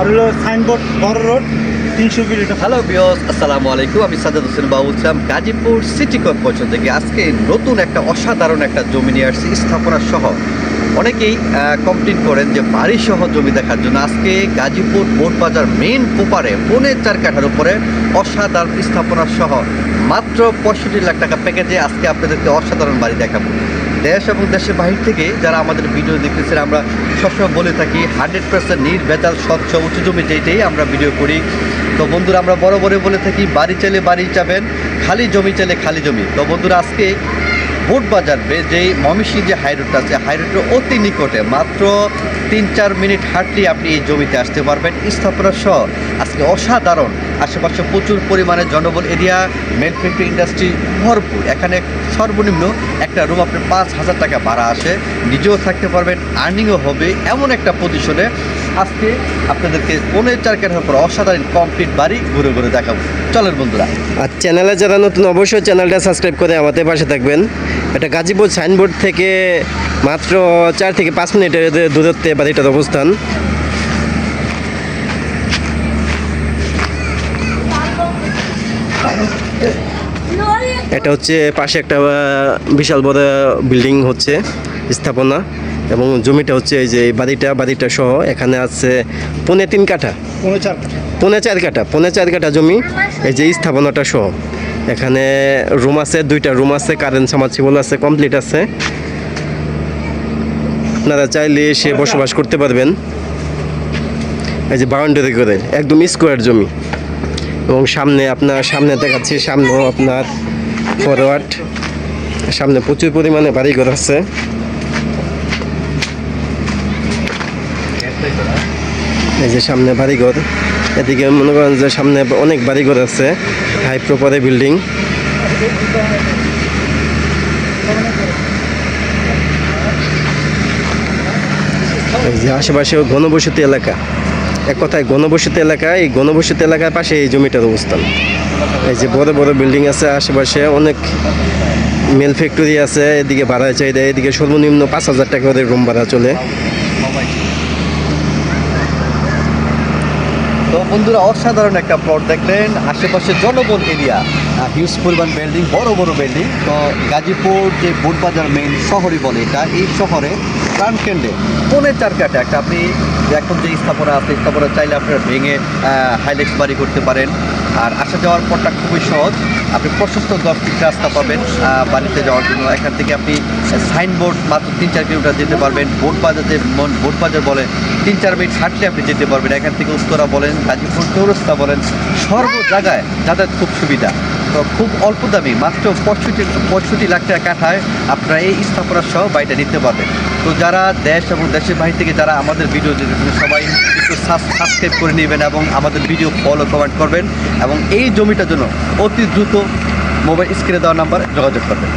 আর হলো সাইনবোর্ড, বড় রোড, তিনশো কিলোমিটার হ্যালো বিয়স আসসালামু আলাইকুম। আমি সাজাদ হোসেন বাবু ছিলাম গাজীপুর সিটি কর্পোরেশন থেকে। আজকে নতুন একটা অসাধারণ একটা জমি নিয়ে আসছি স্থাপনা সহ। অনেকেই কমপ্লেন করেন যে বাড়ি সহ জমি দেখার জন্য। আজকে গাজীপুর বোট বাজার মেন পোপারে পৌনে চার কাঠার উপরে অসাধারণ স্থাপনা সহ মাত্র পঁয়ষট্টি লাখ টাকা প্যাকেজে আজকে আপনাদেরকে অসাধারণ বাড়ি দেখাবো। দেশ এবং দেশের বাহির থেকে যারা আমাদের ভিডিও দেখতেছেন, আমরা সবসময় বলে থাকি, হান্ড্রেড পার্সেন্ট নির্ভেজাল, স্বচ্ছ, উঁচু জমি যেইটাই আমরা ভিডিও করি। তো বন্ধুরা, আমরা বড় বড় বলে থাকি, বাড়ি চাইলে বাড়ি চাবেন, খালি জমি চাইলে খালি জমি। তো বন্ধুরা, আজকে বোট বাজার যেই ময়মনসিংহ যে হাই রোডটা আছে, হাই রোডের অতি নিকটে মাত্র তিন চার মিনিট হাঁটলেই আপনি এই জমিতে আসতে পারবেন স্থাপনা সহ আজকে অসাধারণ। আশেপাশে প্রচুর পরিমাণে জনবল এরিয়া ম্যানুফ্যাক্সারিং ইন্ডাস্ট্রি ভরপুর। এখানে সর্বনিম্ন একটা রুম আপনার পাঁচ হাজার টাকা ভাড়া আসে। নিজেও থাকতে পারবেন আর্নিংও হবে। এমন একটা পজিশনে আজকে আপনাদেরকে পনেরো চার কাঠার পর অসাধারণ কমপ্লিট বাড়ি ঘুরে ঘুরে দেখাবো। চলেন বন্ধুরা। আর চ্যানেলে যারা নতুন, অবশ্যই চ্যানেলটা সাবস্ক্রাইব করে আমাদের পাশে থাকবেন। এটা গাজীপুর সাইনবোর্ড থেকে মাত্র চার থেকে পাঁচ মিনিটের দূরত্বে বাড়িটার অবস্থান। এটা হচ্ছে পাশে একটা বিশাল বড় বিল্ডিং হচ্ছে, স্থাপনা। এবং জমিটা হচ্ছে এই যে বাড়িটা বাড়িটা সহ এখানে আছে পনে তিন কাঠা। পনে চার কাঠা। পৌনে চার কাঠা জমি এই যে স্থাপনাটা সহ। এখানে রুম আছে দুইটা রুম আছে কারেন্ট সামার্সিবল আছে কমপ্লিট আছে। আপনারা চাইলে এসে বসবাস করতে পারবেন। এই যে বাউন্ডারি করে একদম স্কোয়ার জমি। এবং সামনে আপনার সামনে দেখাচ্ছি সামনেও আপনার ফরওয়ার্ড সামনে প্রচুর পরিমাণে বাড়িঘর আছে। এই যে সামনে বাড়িঘর। এদিকে মনে করেন যে সামনে অনেক বাড়িঘর আছে, হাই প্রপারে বিল্ডিং। এই যে আশেপাশেও ঘনবসতি এলাকা। এক কথায় ঘনবসতি এলাকা, এই ঘনবসতি এলাকার পাশে এই জমিটার অবস্থান। এই যে বড় বড় বিল্ডিং আছে আশেপাশে, অনেক মেল ফ্যাক্টরি আছে, এদিকে ভাড়া চাহিদা, এদিকে সর্বনিম্ন পাঁচ হাজার টাকা করে রুম ভাড়া চলে। তো বন্ধুরা, অসাধারণ একটা প্লট দেখলেন। আশেপাশে জনবল এরিয়া হিউজ পরিমাণ বিল্ডিং বড় বড় বিল্ডিং তো গাজীপুর যে বুটবাজার মেইন শহরই বলে এটা, এই শহরে প্রাণকেন্দ্রে পনেরো চার কাটে একটা আপনি, এখন যে স্থাপনা আছে, স্থাপনা চাইলে আপনারা ভেঙে হাইলেক্স বাড়ি করতে পারেন। আর আসা যাওয়ার পথটা খুবই সহজ। আপনি প্রশস্ত দশ ফিট রাস্তা পাবেন বাড়িতে যাওয়ার জন্য। এখান থেকে আপনি সাইনবোর্ড মাত্র তিন চার কিলোমিটার যেতে পারবেন। বোট বাজার বোট বাজার বলে তিন চার মিনিট হাঁটলে আপনি যেতে পারবেন। এখান থেকে উত্তরা বলেন, গাজীপুর, চৌরস্তা বলেন, সর্ব জায়গায় যাতায়াত খুব সুবিধা। তো খুব অল্প দামি, মাত্র পঁয়ষট্টি পঁয়ষট্টি লাখ টাকা কাঠায় আপনারা এই স্থাপনা সহ বাড়িটা নিতে পারবেন। তো যারা দেশ এবং দেশের বাহির থেকে যারা আমাদের ভিডিও দেখেছেন, সবাই একটু সাবস্ক্রাইব করে নেবেন এবং আমাদের ভিডিও ফলো কমেন্ট করবেন এবং এই জমিটার জন্য অতি দ্রুত মোবাইল স্ক্রিনে দেওয়া নাম্বার যোগাযোগ করবেন।